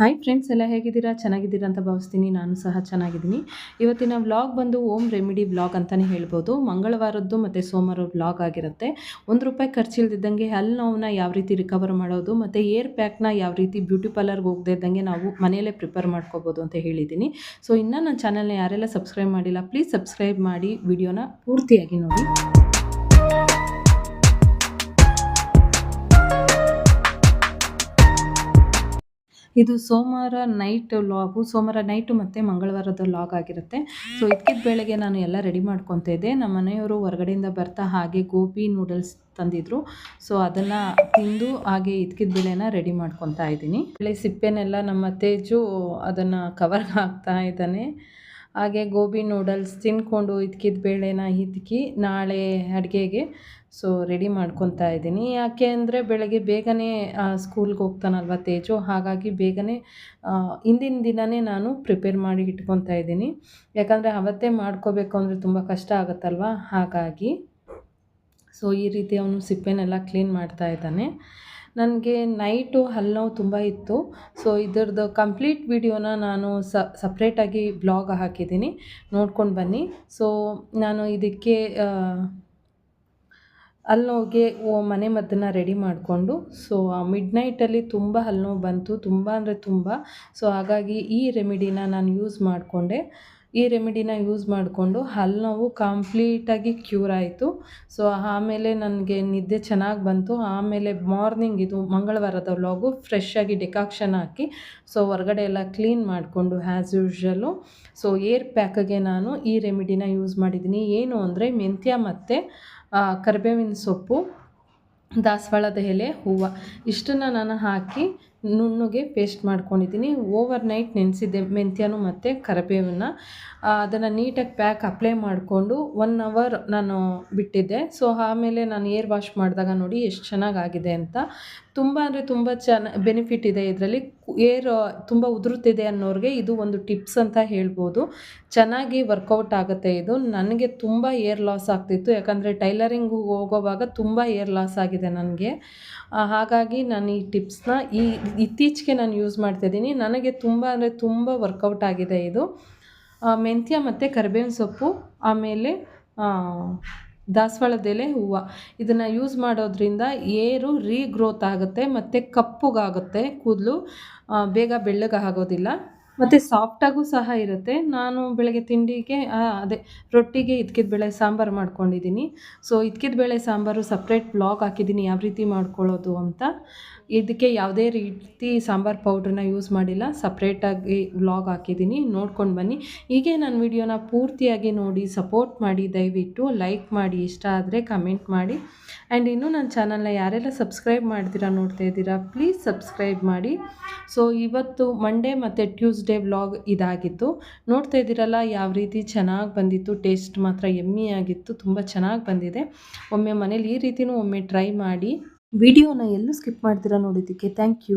Hi friends ಎಲ್ಲ ಹೇಗಿದ್ದೀರಾ? ಚೆನ್ನಾಗಿದ್ದೀರಾ ಅಂತ ಭಾವಿಸ್ತೀನಿ. ನಾನು ಸಹ ಚೆನ್ನಾಗಿದ್ದೀನಿ. ಇವತ್ತಿನ ವ್ಲಾಗ್ ಬಂದು ಓಮ್ ರೆಮಿಡಿ ವ್ಲಾಗ್ ಅಂತಲೇ ಹೇಳ್ಬೋದು. ಮಂಗಳವಾರದ್ದು ಮತ್ತು ಸೋಮವಾರ ವ್ಲಾಗ್ ಆಗಿರುತ್ತೆ. ಒಂದು ರೂಪಾಯಿ ಖರ್ಚಿಲ್ದಿದ್ದಂಗೆ ಹಲ್ಲು ನೋವನ್ನ ಯಾವ ರೀತಿ ರಿಕವರ್ ಮಾಡೋದು ಮತ್ತು ಏರ್ ಪ್ಯಾಕ್ನ ಯಾವ ರೀತಿ ಬ್ಯೂಟಿ ಪಾರ್ಲರ್ಗೆ ಹೋಗದೆ ಇದ್ದಂಗೆ ನಾವು ಮನೆಯಲ್ಲೇ ಪ್ರಿಪೇರ್ ಮಾಡ್ಕೋಬೋದು ಅಂತ ಹೇಳಿದ್ದೀನಿ. ಸೊ ಇನ್ನೂ ನನ್ನ ಚಾನಲ್ನ ಯಾರೆಲ್ಲ ಸಬ್ಸ್ಕ್ರೈಬ್ ಮಾಡಿಲ್ಲ ಪ್ಲೀಸ್ ಸಬ್ಸ್ಕ್ರೈಬ್ ಮಾಡಿ ವಿಡಿಯೋನ ಪೂರ್ತಿಯಾಗಿ ನೋಡಿ. ಇದು ಸೋಮವಾರ ನೈಟ್ ಲಾಗು ಸೋಮವಾರ ನೈಟು ಮತ್ತು ಮಂಗಳವಾರದ ಲಾಗ್ ಆಗಿರುತ್ತೆ. ಸೊ ಇದಕ್ಕಿದ ಬೆಳಗ್ಗೆ ನಾನು ಎಲ್ಲ ರೆಡಿ ಮಾಡ್ಕೊತಾ ಇದ್ದೆ. ನಮ್ಮ ಮನೆಯವರು ಹೊರಗಡೆಯಿಂದ ಬರ್ತಾ ಹಾಗೆ ಗೋಬಿ ನೂಡಲ್ಸ್ ತಂದಿದ್ರು. ಸೊ ಅದನ್ನು ತಿಂದು ಹಾಗೆ ಇದಕ್ಕಿದ ಬೆಳೆನ ರೆಡಿ ಮಾಡ್ಕೊತಾ ಇದ್ದೀನಿ. ಬೆಳೆ ಸಿಪ್ಪೆನೆಲ್ಲ ನಮ್ಮ ತೇಜು ಅದನ್ನು ಕವರ್ ಹಾಕ್ತಾ ಇದ್ದಾನೆ. ಹಾಗೆ ಗೋಬಿ ನೂಡಲ್ಸ್ ತಿನ್ಕೊಂಡು ಇದ್ಕಿದ ಬೇಳೆನ ಇದ್ಕಿ ನಾಳೆ ಅಡುಗೆಗೆ ಸೊ ರೆಡಿ ಮಾಡ್ಕೊತಾ ಇದ್ದೀನಿ. ಯಾಕೆ ಅಂದರೆ ಬೆಳಗ್ಗೆ ಬೇಗನೆ ಸ್ಕೂಲ್ಗೆ ಹೋಗ್ತಾನಲ್ವ ತೇಜು, ಹಾಗಾಗಿ ಬೇಗನೆ ಹಿಂದಿನ ದಿನವೇ ನಾನು ಪ್ರಿಪೇರ್ ಮಾಡಿ ಇಟ್ಕೊತಾ ಇದ್ದೀನಿ. ಯಾಕಂದರೆ ಅವತ್ತೇ ಮಾಡ್ಕೋಬೇಕು ಅಂದರೆ ತುಂಬ ಕಷ್ಟ ಆಗುತ್ತಲ್ವ? ಹಾಗಾಗಿ ಸೊ ಈ ರೀತಿ ಅವನು ಸಿಪ್ಪೆನೆಲ್ಲ ಕ್ಲೀನ್ ಮಾಡ್ತಾ ಇದ್ದಾನೆ. ನನಗೆ ನೈಟು ಹಲ್ಲುನೋವು ತುಂಬ ಇತ್ತು. ಸೊ, ಇದ್ರದ್ದು ಕಂಪ್ಲೀಟ್ ವಿಡಿಯೋನ ನಾನು ಸಪ್ರೇಟಾಗಿ ಬ್ಲಾಗ್ ಹಾಕಿದ್ದೀನಿ. ನೋಡ್ಕೊಂಡು ಬನ್ನಿ. ಸೊ, ನಾನು ಇದಕ್ಕೆ ಹಲ್ಲುನೋವಿಗೆ ಮನೆ ಮದ್ದನ್ನ ರೆಡಿ ಮಾಡಿಕೊಂಡು, ಸೊ ಮಿಡ್ ನೈಟಲ್ಲಿ ತುಂಬ ಹಲ್ಲು ಬಂತು. ತುಂಬ ಅಂದರೆ ತುಂಬ. ಸೊ, ಹಾಗಾಗಿ ಈ ರೆಮಿಡಿನ ನಾನು ಯೂಸ್ ಮಾಡಿಕೊಂಡೆ. ಈ ರೆಮಿಡಿನ ಯೂಸ್ ಮಾಡಿಕೊಂಡು ಹಲ್ಲು ನೋವು ಕಂಪ್ಲೀಟಾಗಿ ಕ್ಯೂರ್ ಆಯಿತು. ಸೊ, ಆಮೇಲೆ ನನಗೆ ನಿದ್ದೆ ಚೆನ್ನಾಗಿ ಬಂತು. ಆಮೇಲೆ ಮಾರ್ನಿಂಗ್ ಇದು ಮಂಗಳವಾರದ ಲಾಗು ಫ್ರೆಶ್ಶಾಗಿ ಡೆಕಾಕ್ಷನ್ ಹಾಕಿ, ಸೊ, ಹೊರಗಡೆ ಎಲ್ಲ ಕ್ಲೀನ್ ಮಾಡಿಕೊಂಡು ಆ್ಯಸ್ ಯೂಶ್ವಲು ಸೊ, ಏರ್ ಪ್ಯಾಕಗೆ ನಾನು ಈ ರೆಮಿಡಿನ ಯೂಸ್ ಮಾಡಿದ್ದೀನಿ. ಏನು ಅಂದರೆ ಮೆಂತ್ಯ ಮತ್ತು ಕರಿಬೇವಿನ ಸೊಪ್ಪು, ದಾಸವಾಳದ ಎಲೆ, ಹೂವು. ಇಷ್ಟನ್ನು ನಾನು ಹಾಕಿ ನುಣ್ಣಗೆ ಪೇಸ್ಟ್ ಮಾಡ್ಕೊಂಡಿದ್ದೀನಿ. ಓವರ್ ನೈಟ್ ನೆನೆಸಿದ್ದೆ ಮೆಂತ್ಯನೂ ಮತ್ತು ಕರಿಬೇವನ್ನ. ಅದನ್ನು ನೀಟಾಗಿ ಪ್ಯಾಕ್ ಅಪ್ಲೈ ಮಾಡಿಕೊಂಡು ಒನ್ ಅವರ್ ನಾನು ಬಿಟ್ಟಿದ್ದೆ. ಸೊ, ಆಮೇಲೆ ನಾನು ಏರ್ ವಾಶ್ ಮಾಡಿದಾಗ ನೋಡಿ ಎಷ್ಟು ಚೆನ್ನಾಗಾಗಿದೆ ಅಂತ. ತುಂಬ ಅಂದರೆ ತುಂಬ ಚೆನ್ನ, ಬೆನಿಫಿಟ್ ಇದೆ ಇದರಲ್ಲಿ. ಏರ್ ತುಂಬ ಉದುರುತ್ತಿದೆ ಅನ್ನೋರಿಗೆ ಇದು ಒಂದು ಟಿಪ್ಸ್ ಅಂತ ಹೇಳ್ಬೋದು. ಚೆನ್ನಾಗಿ ವರ್ಕೌಟ್ ಆಗುತ್ತೆ ಇದು. ನನಗೆ ತುಂಬ ಏರ್ ಲಾಸ್ ಆಗ್ತಿತ್ತು. ಯಾಕಂದರೆ ಟೈಲರಿಂಗ್ ಹೋಗೋವಾಗ ತುಂಬ ಏರ್ ಲಾಸ್ ಆಗಿದೆ ನನಗೆ. ಹಾಗಾಗಿ ನಾನು ಈ ಟಿಪ್ಸ್ನ ಈ ಇತ್ತೀಚೆಗೆ ನಾನು ಯೂಸ್ ಮಾಡ್ತಾಯಿದ್ದೀನಿ ನನಗೆ ತುಂಬ ಅಂದರೆ ತುಂಬ ವರ್ಕೌಟ್ ಆಗಿದೆ ಇದು. ಮೆಂತ್ಯ ಮತ್ತು ಕರಿಬೇವಿನ ಸೊಪ್ಪು, ಆಮೇಲೆ ದಾಸವಾಳದ ಎಲೆ, ಹೂವು. ಇದನ್ನು ಯೂಸ್ ಮಾಡೋದ್ರಿಂದ ಏರು ರೀಗ್ರೋತ್ ಆಗುತ್ತೆ, ಮತ್ತು ಕಪ್ಪಗಾಗುತ್ತೆ ಕೂದಲು. ಬೇಗ ಬೆಳ್ಳಗಾಗೋದಿಲ್ಲ. ಮತ್ತು ಸಾಫ್ಟಾಗೂ ಸಹ ಇರುತ್ತೆ. ನಾನು ಬೆಳಗ್ಗೆ ತಿಂಡಿಗೆ ಅದೇ ರೊಟ್ಟಿಗೆ ಇದ್ಕಿದ ಬೇಳೆ ಸಾಂಬಾರು ಮಾಡ್ಕೊಂಡಿದ್ದೀನಿ. ಸೊ ಇದ್ಕಿದ ಬೇಳೆ ಸಾಂಬಾರು ಸಪ್ರೇಟ್ ಬ್ಲಾಗ್ ಹಾಕಿದ್ದೀನಿ. ಯಾವ ರೀತಿ ಮಾಡ್ಕೊಳ್ಳೋದು ಅಂತ. ಇದಕ್ಕೆ ಯಾವುದೇ ರೀತಿ ಸಾಂಬಾರು ಪೌಡ್ರನ್ನ ಯೂಸ್ ಮಾಡಿಲ್ಲ. ಸಪ್ರೇಟಾಗಿ ವ್ಲಾಗ್ ಹಾಕಿದ್ದೀನಿ. ನೋಡ್ಕೊಂಡು ಬನ್ನಿ. ಹೀಗೆ ನನ್ನ ವಿಡಿಯೋನ ಪೂರ್ತಿಯಾಗಿ ನೋಡಿ ಸಪೋರ್ಟ್ ಮಾಡಿ, ದಯವಿಟ್ಟು ಲೈಕ್ ಮಾಡಿ, ಇಷ್ಟ ಆದರೆ ಕಮೆಂಟ್ ಮಾಡಿ. ಆ್ಯಂಡ್ ಇನ್ನೂ ನನ್ನ ಚಾನಲ್ನ ಯಾರೆಲ್ಲ ಸಬ್ಸ್ಕ್ರೈಬ್ ಮಾಡ್ತೀರಾ ನೋಡ್ತಾ ಇದ್ದೀರಾ ಪ್ಲೀಸ್ ಸಬ್ಸ್ಕ್ರೈಬ್ ಮಾಡಿ. ಸೊ ಇವತ್ತು ಮಂಡೇ ಮತ್ತು ಟ್ಯೂಸ್ಡೇ ವ್ಲಾಗ್ ಇದಾಗಿತ್ತು. ನೋಡ್ತಾ ಇದ್ದೀರಲ್ಲ, ಯಾವ ರೀತಿ ಚೆನ್ನಾಗಿ ಬಂದಿತ್ತು ಟೇಸ್ಟ್ ಮಾತ್ರ ಎಮ್ಮಿ ಆಗಿತ್ತು, ತುಂಬ ಚೆನ್ನಾಗಿ ಬಂದಿದೆ. ಒಮ್ಮೆ ಮನೇಲಿ ಈ ರೀತಿಯೂ ಒಮ್ಮೆ ಟ್ರೈ ಮಾಡಿ. ವಿಡಿಯೋನ ಎಲ್ಲೂ ಸ್ಕಿಪ್ ಮಾಡ್ತೀರಾ ನೋಡಿದ್ದಕ್ಕೆ. Thank you